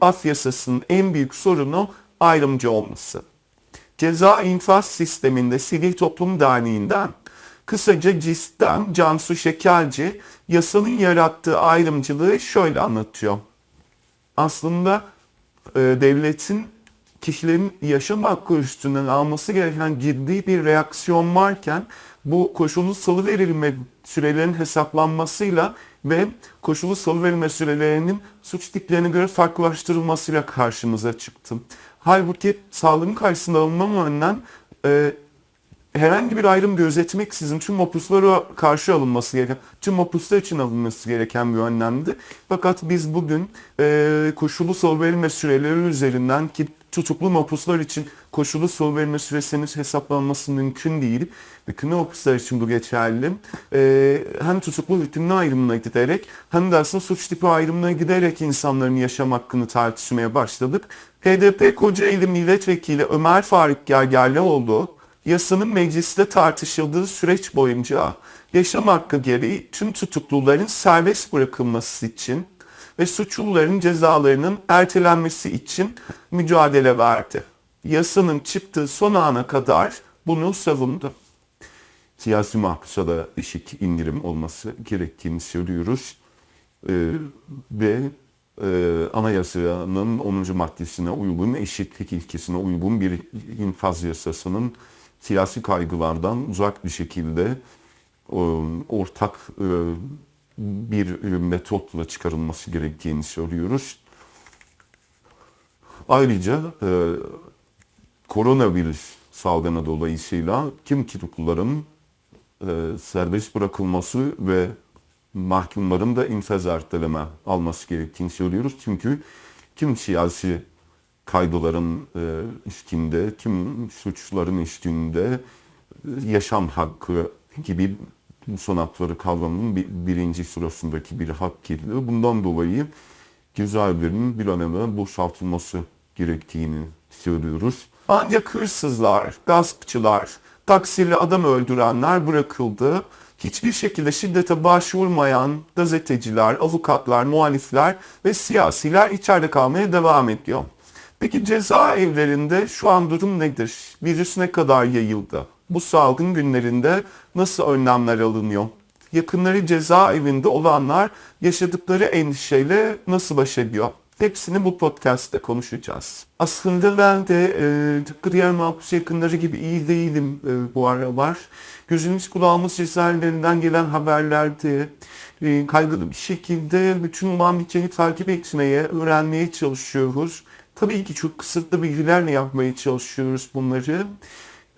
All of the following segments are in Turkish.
af yasasının en büyük sorunu ayrımcı olması. Ceza infaz sisteminde Sivil Toplum Derneği'nden kısaca CİS'ten Cansu Şekerci yasanın yarattığı ayrımcılığı şöyle anlatıyor. Aslında e, devletin kişilerin yaşam hakkı üstünden alması gereken ciddi bir reaksiyon varken bu koşullu salı verilme sürelerinin hesaplanmasıyla ve koşullu salı verilme sürelerinin suç tiplerine göre farklılaştırılmasıyla karşımıza çıktı. Halbuki sağlığın karşısında alınmamanın e, herhangi bir ayrım gözetmeksizin tüm mapuslara karşı alınması gereken, tüm mapuslar için alınması gereken bir önlemdi. Fakat biz bugün e, koşulu salı verilme süreleri üzerinden ki tutuklu mapuslar için koşulu salı verilme süresinin hesaplanması mümkün değil. Ve kına mapuslar için bu geçerli. E, hem tutuklu hükümlü ayrımına giderek hem de aslında suç tipi ayrımına giderek insanların yaşam hakkını tartışmaya başladık. HDP Kocaeli Milletvekili Ömer Faruk Gergerlioğlu yasanın mecliste tartışıldığı süreç boyunca yaşam hakkı gereği tüm tutukluların serbest bırakılması için ve suçluların cezalarının ertelenmesi için mücadele verdi. Yasanın çıktığı son ana kadar bunu savundu. Siyasi mahpusa da eşit indirim olması gerektiğini söylüyoruz. Ee, ve e, anayasanın 10. maddesine uygun, eşitlik ilkesine uygun bir infaz yasasının siyasi kaygılardan uzak bir şekilde e, ortak e, bir metotla çıkarılması gerektiğini söylüyoruz. Ayrıca e, koronavirüs salgını dolayısıyla kim tutukluların e, serbest bırakılması ve mahkumların da infaz erteleme alması gerektiğini söylüyoruz. Çünkü kim siyasi kaygıların e, üstünde, kim suçların üstünde e, yaşam hakkı gibi son hakları kavramının bir, birinci sırasındaki bir hak geliyor. Bundan dolayı cezaevlerinin bir an evvel boşaltılması gerektiğini söylüyoruz. Ancak hırsızlar, gaspçılar, taksirli adam öldürenler bırakıldı. Hiçbir şekilde şiddete başvurmayan gazeteciler, avukatlar, muhalifler ve siyasiler içeride kalmaya devam ediyor. Peki cezaevlerinde şu an durum nedir? Virüs ne kadar yayıldı? Bu salgın günlerinde nasıl önlemler alınıyor? Yakınları cezaevinde olanlar yaşadıkları endişeyle nasıl baş ediyor? Hepsini bu podcast'te konuşacağız. Aslında ben de e, tıpkı diğer mahpus yakınları gibi iyi değilim e, bu aralar. Gözümüz kulağımız cezaevlerinden gelen haberlerde e, kaygılı bir şekilde bütün olan biteni takip etmeye, öğrenmeye çalışıyoruz. Tabii ki çok kısıtlı bilgilerle yapmaya çalışıyoruz bunları.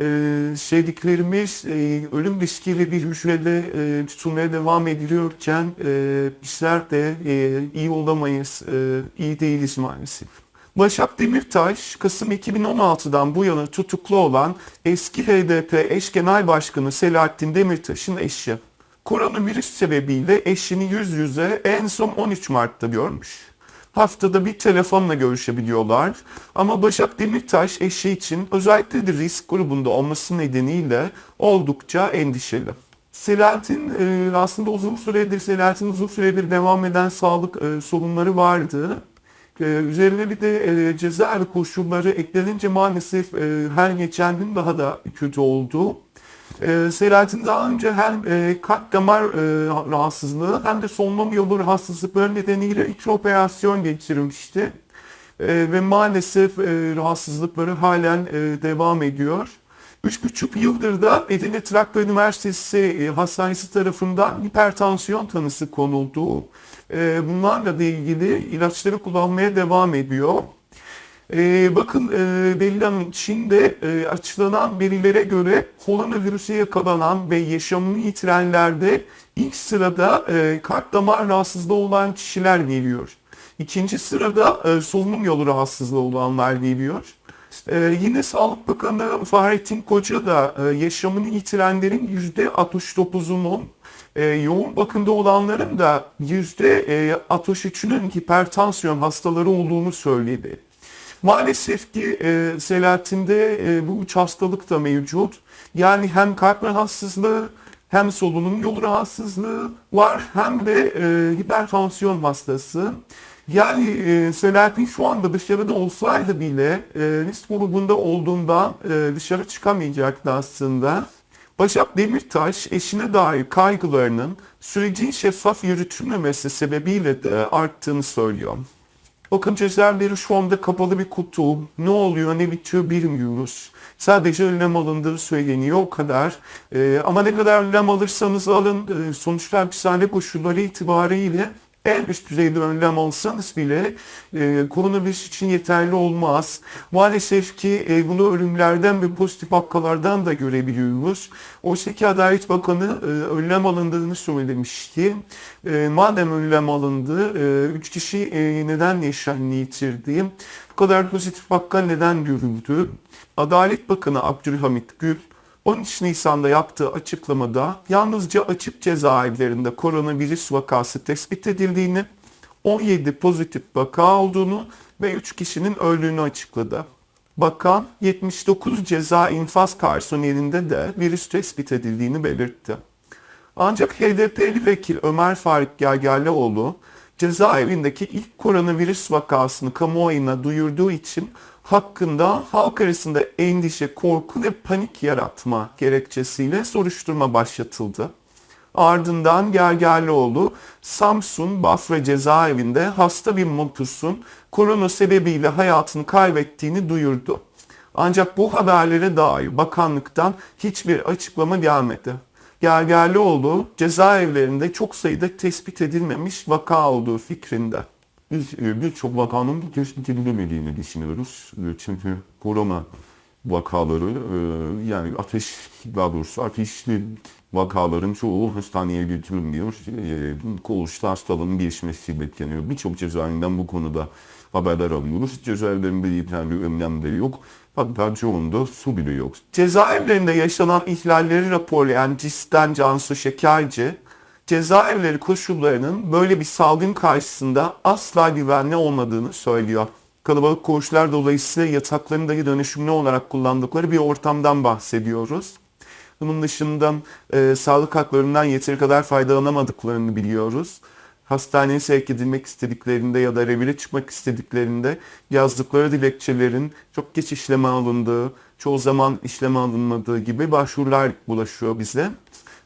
Ee, sevdiklerimiz e, ölüm riskiyle bir hücrede e, tutulmaya devam ediliyorken e, bizler de e, iyi olamayız, e, iyi değiliz maalesef. Başak Demirtaş, Kasım 2016'dan bu yana tutuklu olan eski HDP eş genel başkanı Selahattin Demirtaş'ın eşi. Koronavirüs sebebiyle eşini yüz yüze en son 13 Mart'ta görmüş. Haftada bir telefonla görüşebiliyorlar. Ama Başak Demirtaş eşi için özellikle de risk grubunda olması nedeniyle oldukça endişeli. Selahattin e, aslında uzun süredir, Selahattin uzun süredir devam eden sağlık e, sorunları vardı. E, üzerine bir de e, cezaevi koşulları eklenince maalesef her geçen gün daha da kötü oldu. E, Selahattin daha önce hem e, kalp damar e, rahatsızlığı hem de solunum yolu rahatsızlıkları nedeniyle iki operasyon geçirmişti. E, ve maalesef e, rahatsızlıkları halen e, devam ediyor. Üç buçuk yıldır da Edirne Trakya Üniversitesi e, Hastanesi tarafından hipertansiyon tanısı konuldu. E, bunlarla da ilgili ilaçları kullanmaya devam ediyor. Ee, bakın e, verilen Çin'de e, açıklanan verilere göre koronavirüse yakalanan ve yaşamını yitirenlerde ilk sırada e, kalp damar rahatsızlığı olan kişiler geliyor. İkinci sırada e, solunum yolu rahatsızlığı olanlar geliyor. E, yine Sağlık Bakanı Fahrettin Koca da e, yaşamını yitirenlerin %69'unun e, yoğun bakımda olanların da %63'ünün hipertansiyon hastaları olduğunu söyledi. Maalesef ki e, Selahattin'de e, bu üç hastalık da mevcut. Yani hem kalp rahatsızlığı hem solunum yolu rahatsızlığı var hem de e, hipertansiyon hastası. Yani e, Selahattin şu anda dışarıda olsaydı bile e, risk grubunda olduğundan e, dışarı çıkamayacaktı aslında. Başak Demirtaş eşine dair kaygılarının sürecin şeffaf yürütülmemesi sebebiyle de arttığını söylüyor. Bakın cezaevleri şu anda kapalı bir kutu. Ne oluyor ne bitiyor bilmiyoruz. Sadece önlem alındığı söyleniyor o kadar. Ee, ama ne kadar önlem alırsanız alın e, sonuçta hapishane koşulları itibariyle en üst düzeyde önlem alsanız bile e, koronavirüs için yeterli olmaz. Maalesef ki e, bunu ölümlerden ve pozitif vakalardan da görebiliyoruz. Oysa ki Adalet Bakanı e, önlem alındığını söylemişti. E, madem önlem alındı, e, üç kişi e, neden yaşamını yitirdi? Bu kadar pozitif vaka neden görüldü? Adalet Bakanı Abdülhamit Gül 13 Nisan'da yaptığı açıklamada yalnızca açık cezaevlerinde koronavirüs vakası tespit edildiğini, 17 pozitif vaka olduğunu ve 3 kişinin öldüğünü açıkladı. Bakan 79 ceza infaz personelinde de virüs tespit edildiğini belirtti. Ancak HDP'li vekil Ömer Faruk Gergerlioğlu cezaevindeki ilk koronavirüs vakasını kamuoyuna duyurduğu için hakkında halk arasında endişe, korku ve panik yaratma gerekçesiyle soruşturma başlatıldı. Ardından Gergerlioğlu Samsun Bafra cezaevinde hasta bir mahpusun korona sebebiyle hayatını kaybettiğini duyurdu. Ancak bu haberlere dair bakanlıktan hiçbir açıklama gelmedi. Gergerlioğlu cezaevlerinde çok sayıda tespit edilmemiş vaka olduğu fikrinde. Biz e, birçok vakanın tespit edilemediğini düşünüyoruz. E, Çünkü korona vakaları e, yani ateş daha doğrusu ateşli vakaların çoğu hastaneye götürülmüyor. Koğuşta hastalığın gelişmesi bekleniyor. Birçok cezaevinden bu konuda haberler alıyoruz. Cezaevlerinde yeterli önlem yok. Hatta çoğunda su bile yok. Cezaevlerinde yaşanan ihlalleri raporlayan CİS'ten Cansu Şekerci, cezaevleri koşullarının böyle bir salgın karşısında asla güvenli olmadığını söylüyor. Kalabalık koğuşlar dolayısıyla yatakların dahi dönüşümlü olarak kullandıkları bir ortamdan bahsediyoruz. Bunun dışında e, sağlık haklarından yeteri kadar faydalanamadıklarını biliyoruz. Hastaneye sevk edilmek istediklerinde ya da revire çıkmak istediklerinde yazdıkları dilekçelerin çok geç işleme alındığı, çoğu zaman işleme alınmadığı gibi başvurular ulaşıyor bize.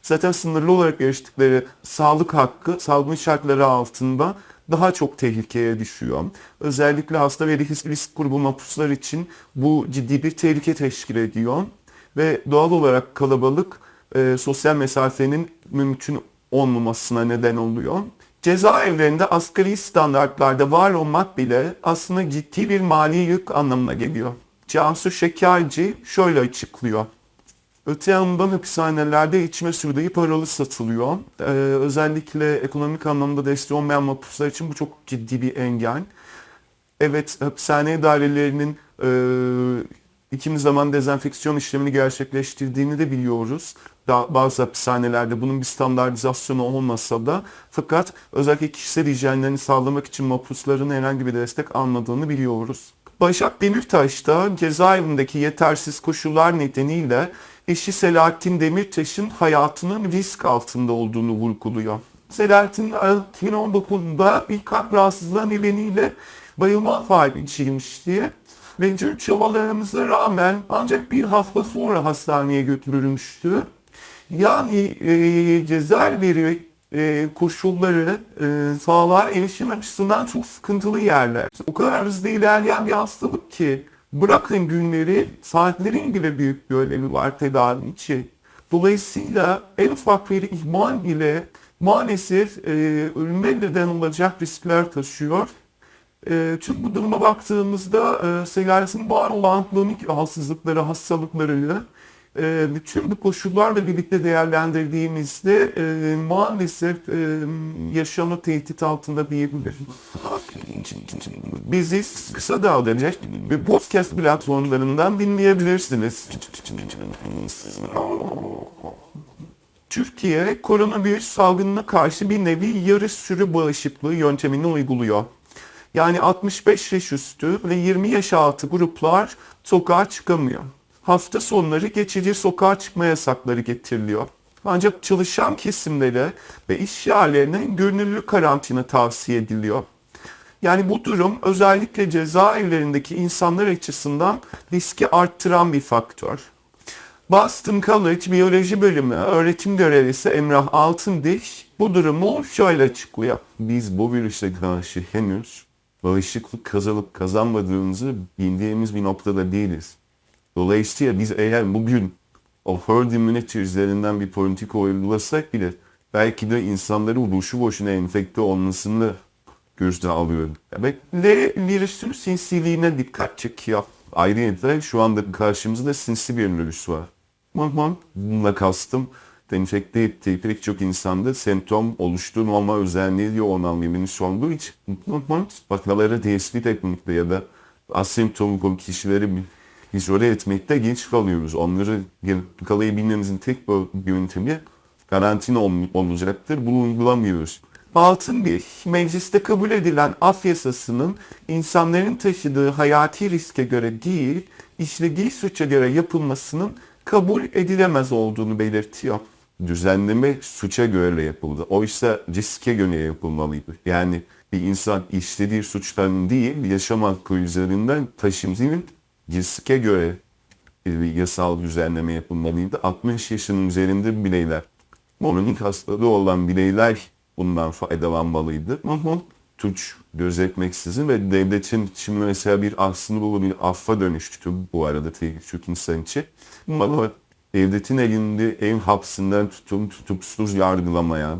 Zaten sınırlı olarak eriştikleri sağlık hakkı salgın şartları altında daha çok tehlikeye düşüyor. Özellikle hasta ve risk, grubu mahpuslar için bu ciddi bir tehlike teşkil ediyor. Ve doğal olarak kalabalık e, sosyal mesafenin mümkün olmamasına neden oluyor. Cezaevlerinde asgari standartlarda var olmak bile aslında ciddi bir mali yük anlamına geliyor. Cansu Şekerci şöyle açıklıyor. Öte yandan hapishanelerde içme dahi paralı satılıyor. Ee, özellikle ekonomik anlamda desteği olmayan mahpuslar için bu çok ciddi bir engel. Evet hapishane dairelerinin e, ikimiz zaman dezenfeksiyon işlemini gerçekleştirdiğini de biliyoruz. Daha bazı hapishanelerde bunun bir standartizasyonu olmasa da fakat özellikle kişisel hijyenlerini sağlamak için mahpusların herhangi bir destek almadığını biliyoruz. Başak Demirtaş da cezaevindeki yetersiz koşullar nedeniyle eşi Selahattin Demirtaş'ın hayatının risk altında olduğunu vurguluyor. Selahattin 2019'da bir kalp rahatsızlığı nedeniyle bayılma hali geçirmişti. Ve tüm çabalarımıza rağmen ancak bir hafta sonra hastaneye götürülmüştü. Yani e, cezaevleri e, koşulları e, sağlığa erişim açısından çok sıkıntılı yerler. O kadar hızlı ilerleyen bir hastalık ki bırakın günleri saatlerin bile büyük bir önemi var tedavi için. Dolayısıyla en ufak bir ihmal bile maalesef e, ölüme neden olacak riskler taşıyor. E, tüm bu duruma baktığımızda e, Selahattin var olan kronik rahatsızlıkları, hastalıklarını e, bütün bu koşullarla birlikte değerlendirdiğimizde e, maalesef e, yaşamı tehdit altında diyebiliriz. Bizi kısa dallanacak ve podcast platformlarından dinleyebilirsiniz. Türkiye koronavirüs salgınına karşı bir nevi yarı sürü bağışıklığı yöntemini uyguluyor. Yani 65 yaş üstü ve 20 yaş altı gruplar sokağa çıkamıyor. Hafta sonları geçici sokağa çıkma yasakları getiriliyor. Ancak çalışan kesimlere ve iş yerlerine gönüllü karantina tavsiye ediliyor. Yani bu durum özellikle cezaevlerindeki insanlar açısından riski arttıran bir faktör. Boston College Biyoloji Bölümü öğretim görevlisi Emrah Altındiş bu durumu şöyle açıklıyor. Biz bu virüse karşı henüz bağışıklık kazanıp kazanmadığımızı bildiğimiz bir noktada değiliz. Dolayısıyla biz eğer bugün o herd immunity üzerinden bir politika uygulasak bile belki de insanların boşu boşuna enfekte olmasını gözden alıyor. Ve virüsün sinsiliğine dikkat çekiyor. Ayrıca şu anda karşımızda sinsi bir virüs var. Bununla kastım enfekte ettiği pek çok insanda semptom oluşturmama özelliği bir virüs olduğu için vakaları tespit etmekte ya da asemptomik kişileri izole etmekte geç kalıyoruz. Onları yakalayabilmemizin tek bir yöntemi karantina olacaktır. Bunu uygulamıyoruz. Altın bir, mecliste kabul edilen af yasasının insanların taşıdığı hayati riske göre değil, işlediği suça göre yapılmasının kabul edilemez olduğunu belirtiyor. Düzenleme suça göre yapıldı. Oysa riske göre yapılmalıydı. Yani bir insan işlediği suçtan değil, yaşam hakkı üzerinden taşımcının riske göre bir yasal düzenleme yapılmalıydı. 60 yaşının üzerinde bireyler, mononik hastalığı olan bireyler bundan faydalanmalıydı. Ama suç gözetmeksizin ve devletin şimdi mesela bir aslında bu bir affa dönüştü bu arada Türk insan için. Ama devletin elinde ev hapsinden tutum tutuksuz yargılamaya,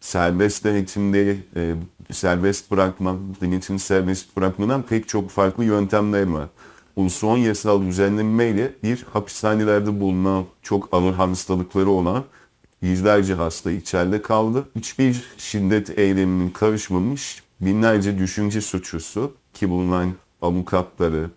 serbest denetimde e, serbest bırakma, denetim serbest bırakmadan pek çok farklı yöntemler var. Son yasal düzenlemeyle bir hapishanelerde bulunan çok ağır hastalıkları olan yüzlerce hasta içeride kaldı. Hiçbir şiddet eyleminin karışmamış binlerce düşünce suçlusu ki bulunan avukatları,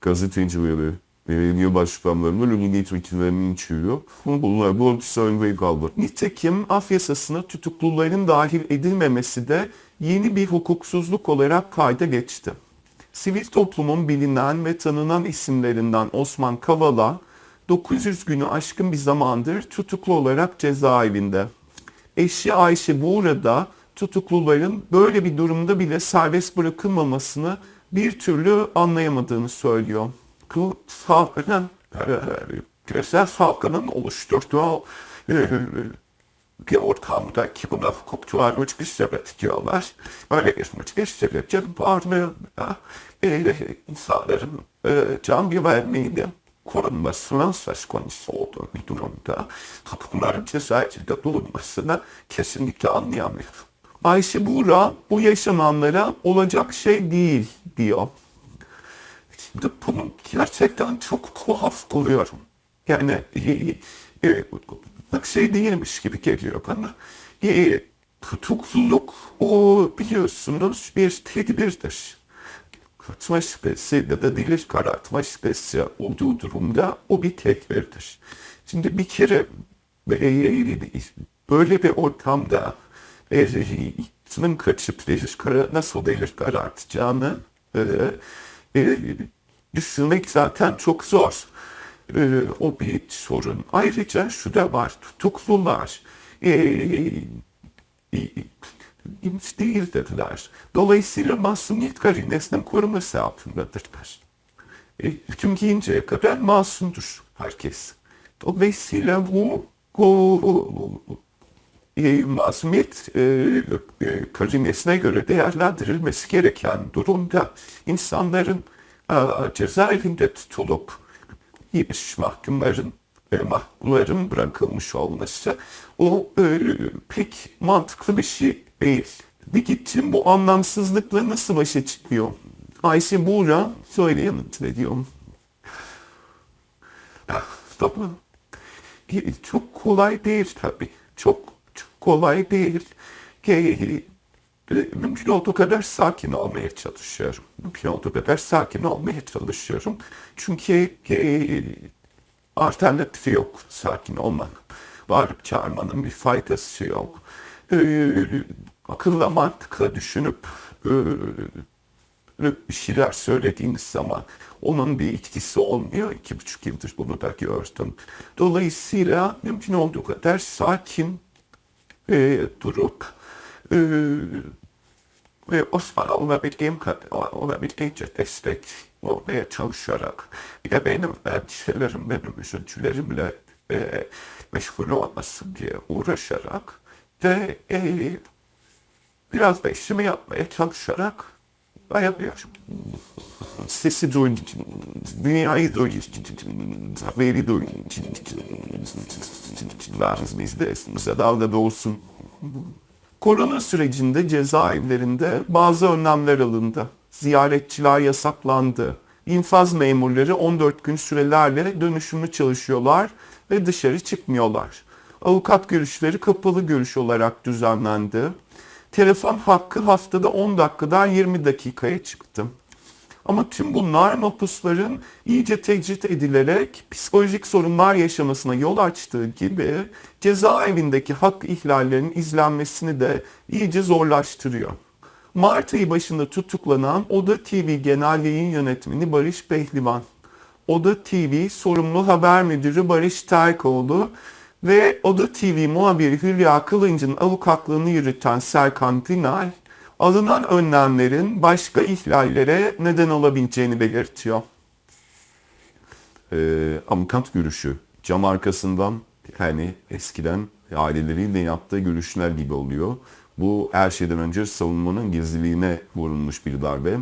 gazetecileri, belediye başkanlarının önüne vekillerini içiyor. Bunlar bu söylemeyi kaldı. Nitekim af yasasına tutukluların dahil edilmemesi de yeni bir hukuksuzluk olarak kayda geçti. Sivil toplumun bilinen ve tanınan isimlerinden Osman Kavala, 900 günü aşkın bir zamandır tutuklu olarak cezaevinde. Eşi Ayşe burada tutukluların böyle bir durumda bile serbest bırakılmamasını bir türlü anlayamadığını söylüyor. Halkının, küresel halkının oluşturduğu bir ortamda ki buna hukukçular müthiş sebep diyorlar. Böyle bir müthiş sebepçe varlığında insanların can güvenliğini korunmasının söz konusu olduğu bir durumda bunların cezaevinde bulunmasını kesinlikle anlayamıyor. Ayşe Buğra bu yaşananlara olacak şey değil diyor. Bunu gerçekten çok tuhaf buluyorum. Yani e, e, şey değilmiş gibi geliyor bana. E, tutukluluk o biliyorsunuz bir tedbirdir karartma şüphesi ya da delil karartma şüphesi olduğu durumda o bir tedbirdir. Şimdi bir kere böyle bir ortamda sınım kaçıp delil karar, nasıl delil karartacağını e, e, düşünmek zaten çok zor. E, o bir sorun. Ayrıca şu da var, tutuklular. E, e, ilginç değil dediler. Dolayısıyla masumiyet karinesinin koruması altındadırlar. E, hüküm giyinceye kadar masumdur herkes. Dolayısıyla bu, bu e, masumiyet e, e, karinesine göre değerlendirilmesi gereken durumda insanların e, cezaevinde tutulup yemiş mahkumların ve mahkumların bırakılmış olması o e, pek mantıklı bir şey değil. Bir gittim bu anlamsızlıkla nasıl başa çıkıyor? Ayşe Buğra şöyle yanıt veriyor. Tabii. Çok kolay değil tabii. Çok, çok kolay değil. Ki, mümkün olduğu kadar sakin olmaya çalışıyorum. Mümkün olduğu kadar sakin olmaya çalışıyorum. Çünkü e, alternatifi yok sakin olmanın. Bağırıp çağırmanın bir faydası yok. E, akılla mantıkla düşünüp e, bir şeyler söylediğiniz zaman onun bir etkisi olmuyor. İki buçuk yıldır bunu da gördüm. Dolayısıyla mümkün olduğu kadar sakin e, durup e, ve Osman olabildiğim kadar olabildiğince destek olmaya çalışarak bir de benim endişelerim, benim üzüntülerimle e, meşgul olmasın diye uğraşarak ve e, biraz da işimi yapmaya çalışarak dayanıyorum. Sesi duyun dünyayı duyun haberi duyun bizde dalga olsun. Korona sürecinde cezaevlerinde bazı önlemler alındı. Ziyaretçiler yasaklandı. İnfaz memurları 14 gün sürelerle dönüşümlü çalışıyorlar ve dışarı çıkmıyorlar. Avukat görüşleri kapalı görüş olarak düzenlendi. Telefon hakkı haftada 10 dakikadan 20 dakikaya çıktı. Ama tüm bunlar mapusların iyice tecrit edilerek psikolojik sorunlar yaşamasına yol açtığı gibi cezaevindeki hak ihlallerinin izlenmesini de iyice zorlaştırıyor. Mart ayı başında tutuklanan Oda TV Genel Yayın Yönetmeni Barış Behlivan, Oda TV sorumlu haber müdürü Barış Terkoğlu ve Oda TV muhabiri Hülya Kılıncı'nın avukatlığını yürüten Serkan Günay, alınan önlemlerin başka ihlallere neden olabileceğini belirtiyor. Ee, avukat görüşü cam arkasından yani eskiden aileleriyle yaptığı görüşler gibi oluyor. Bu her şeyden önce savunmanın gizliliğine vurulmuş bir darbe.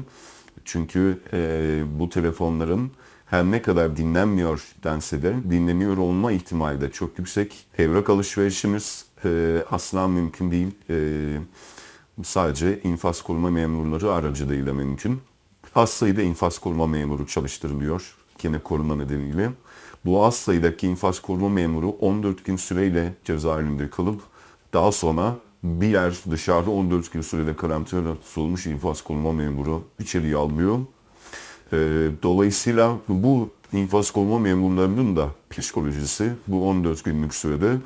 Çünkü e, bu telefonların her ne kadar dinlenmiyor dense de dinleniyor olma ihtimali de çok yüksek. Evrak alışverişimiz e, asla mümkün değil. E, sadece infaz koruma memurları aracılığıyla mümkün. Az sayıda infaz koruma memuru çalıştırılıyor yine koruma nedeniyle. Bu az sayıdaki infaz koruma memuru 14 gün süreyle cezaevinde kalıp daha sonra bir yer dışarıda 14 gün sürede karantina tutulmuş infaz koruma memuru içeriye almıyor. Ee, dolayısıyla bu infaz koruma memurlarının da psikolojisi bu 14 günlük sürede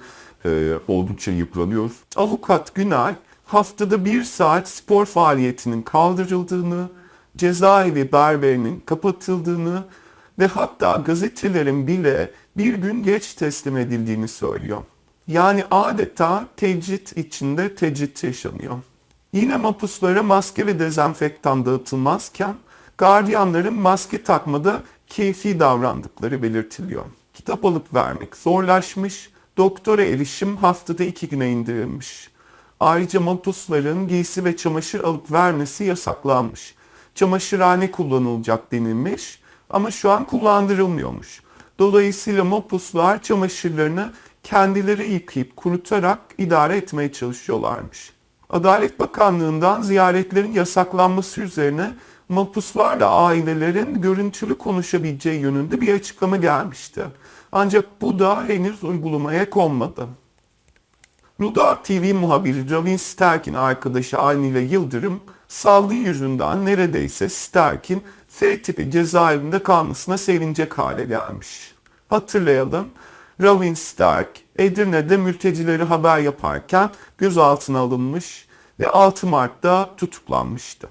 e, oldukça yıpranıyor. Avukat Günay haftada bir saat spor faaliyetinin kaldırıldığını, cezaevi berberinin kapatıldığını ve hatta gazetelerin bile bir gün geç teslim edildiğini söylüyor. Yani adeta tecrit içinde tecrit yaşanıyor. Yine mapuslara maske ve dezenfektan dağıtılmazken gardiyanların maske takmada keyfi davrandıkları belirtiliyor. Kitap alıp vermek zorlaşmış, doktora erişim haftada iki güne indirilmiş. Ayrıca mapusların giysi ve çamaşır alıp vermesi yasaklanmış. Çamaşırhane kullanılacak denilmiş ama şu an kullandırılmıyormuş. Dolayısıyla mapuslar çamaşırlarını kendileri yıkayıp kurutarak idare etmeye çalışıyorlarmış. Adalet Bakanlığı'ndan ziyaretlerin yasaklanması üzerine mapuslarla ailelerin görüntülü konuşabileceği yönünde bir açıklama gelmişti. Ancak bu da henüz uygulamaya konmadı. Rudar TV muhabiri Ravin Sterk'in arkadaşı Aynile Yıldırım salgın yüzünden neredeyse Sterk'in F tipi cezaevinde kalmasına sevinecek hale gelmiş. Hatırlayalım, Ravin Stark Edirne'de mültecileri haber yaparken gözaltına alınmış ve 6 Mart'ta tutuklanmıştı.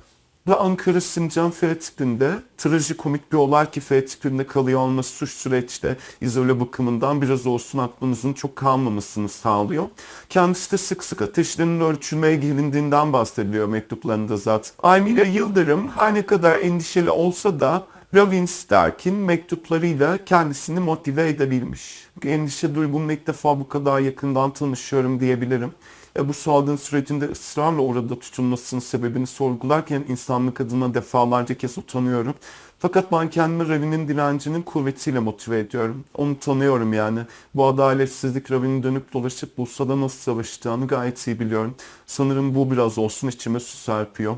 Ve Ankara Sincan Fethi'nde trajikomik bir olay ki Fethi'nde kalıyor olması suç süreçte izole bakımından biraz olsun aklınızın çok kalmamasını sağlıyor. Kendisi de sık sık ateşlerin ölçülmeye gelindiğinden bahsediliyor mektuplarında zaten. Aymile Yıldırım her ne kadar endişeli olsa da Ravin Stark'in mektuplarıyla kendisini motive edebilmiş. Endişe duygumla ilk defa bu kadar yakından tanışıyorum diyebilirim. E, bu salgın sürecinde ısrarla orada tutulmasının sebebini sorgularken insanlık adına defalarca kez utanıyorum. Fakat ben kendimi Ravi'nin direncinin kuvvetiyle motive ediyorum. Onu tanıyorum yani. Bu adaletsizlik Ravi'nin dönüp dolaşıp Bursa'da nasıl savaştığını gayet iyi biliyorum. Sanırım bu biraz olsun içime su serpiyor.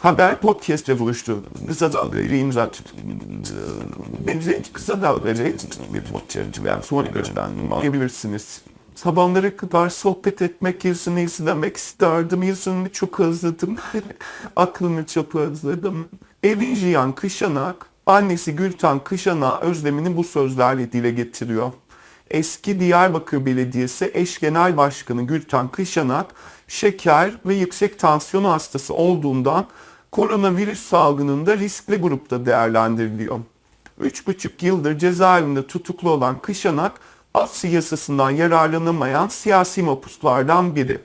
Haber podcast'e buluştu. Kısa dalgaları imza Bence kısa dalgaları bir podcast veya sonra göstermeyebilirsiniz. Sabahlara kadar sohbet etmek, yüzünü izlemek isterdim. Yüzünü çok özledim. Aklını çok özledim. Evin Kışanak, annesi Gülten Kışanak'a özlemini bu sözlerle dile getiriyor. Eski Diyarbakır Belediyesi eş genel başkanı Gülten Kışanak, şeker ve yüksek tansiyon hastası olduğundan koronavirüs salgınında riskli grupta değerlendiriliyor. 3,5 yıldır cezaevinde tutuklu olan Kışanak, af yasasından yararlanamayan siyasi mapuslardan biri.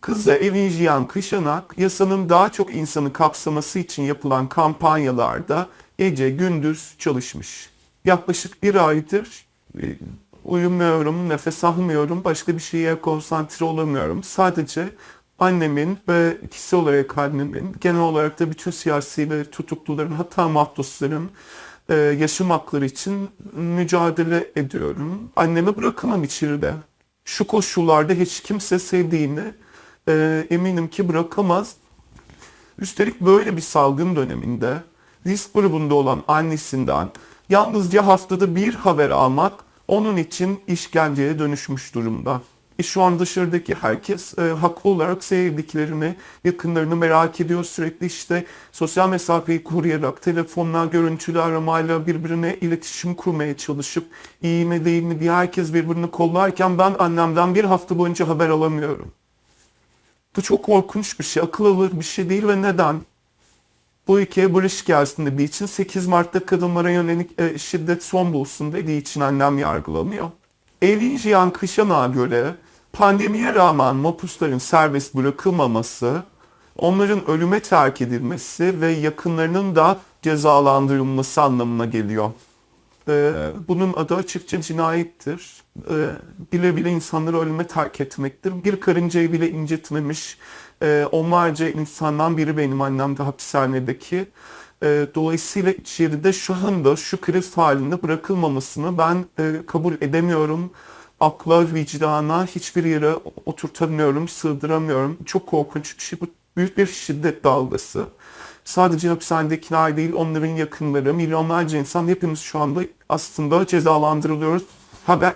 Kızla Evijian Kışanak yasanın daha çok insanı kapsaması için yapılan kampanyalarda gece gündüz çalışmış. Yaklaşık bir aydır e, uyumuyorum, nefes almıyorum, başka bir şeye konsantre olamıyorum. Sadece annemin ve kişi olarak annemin, genel olarak da bütün siyasi ve tutukluların hatta mahpusların e, yaşam hakları için mücadele ediyorum. Annemi bırakamam içeride. Şu koşullarda hiç kimse sevdiğini e, eminim ki bırakamaz. Üstelik böyle bir salgın döneminde risk grubunda olan annesinden yalnızca haftada bir haber almak onun için işkenceye dönüşmüş durumda. E şu an dışarıdaki herkes e, haklı olarak sevdiklerini, yakınlarını merak ediyor. Sürekli işte sosyal mesafeyi koruyarak telefonla, görüntülü aramayla birbirine iletişim kurmaya çalışıp iyi mi değil mi diye herkes birbirini kollarken ben annemden bir hafta boyunca haber alamıyorum. Bu çok korkunç bir şey, akıl alır bir şey değil ve neden? Bu ülkeye barış gelsin dediği için 8 Mart'ta kadınlara yönelik e, şiddet son bulsun dediği için annem yargılanıyor. Elin Jiyan Kışanak'a göre pandemiye rağmen mapusların serbest bırakılmaması, onların ölüme terk edilmesi ve yakınlarının da cezalandırılması anlamına geliyor. Ee, bunun adı açıkça cinayettir. Ee, bile bile insanları ölüme terk etmektir. Bir karıncayı bile incitmemiş e, onlarca insandan biri benim annem de hapishanedeki. E, dolayısıyla içeride şu anda şu kriz halinde bırakılmamasını ben e, kabul edemiyorum. Akla, vicdana hiçbir yere oturtamıyorum, sığdıramıyorum. Çok korkunç şey. Bu büyük bir şiddet dalgası. Sadece hapishanedekiler değil, onların yakınları, milyonlarca insan hepimiz şu anda aslında cezalandırılıyoruz. Haber